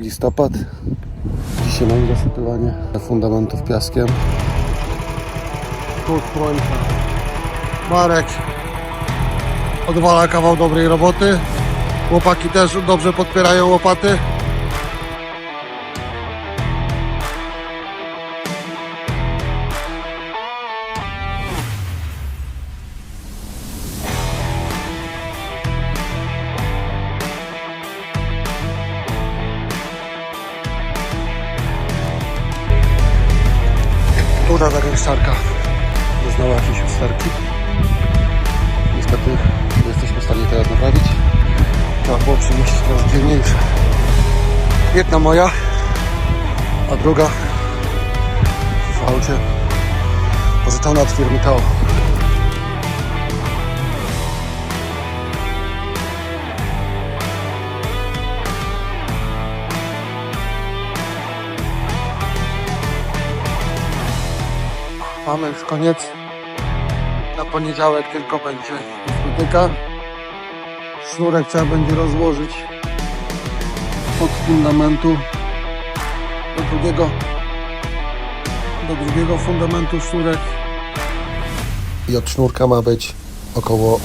Listopad. Dzisiaj mam zasypywanie fundamentów piaskiem. Tu słońca. Marek odwala kawał dobrej roboty. Chłopaki też dobrze podpierają łopaty. Ruda zagęszczarka doznała jakiejś usterki. Niestety nie jesteśmy w stanie teraz naprawić. Trzeba było przynieść teraz dwie. Jedna moja, a druga w aucie pożyczona od firmy Tao. Mamy już koniec. Na poniedziałek tylko będzie kosmetyka. Sznurek trzeba będzie rozłożyć od fundamentu do drugiego do drugiego fundamentu sznurek. I od sznurka ma być około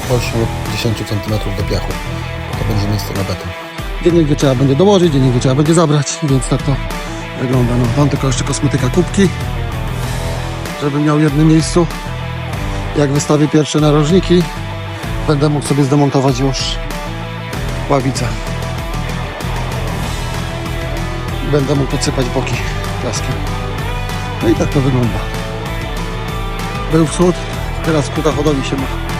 8-10 cm do piachu. To będzie miejsce na beton. Gdzie niegdzie trzeba będzie dołożyć, gdzie niegdzie trzeba będzie zabrać, więc tak to wygląda. No, mam tylko jeszcze kosmetyka kubki żeby miał w jednym miejscu. Jak wystawię pierwsze narożniki, będę mógł sobie zdemontować już ławicę. Będę mógł podsypać boki piaskiem. No i tak to wygląda. Był wschód, teraz kuta hodowli się ma.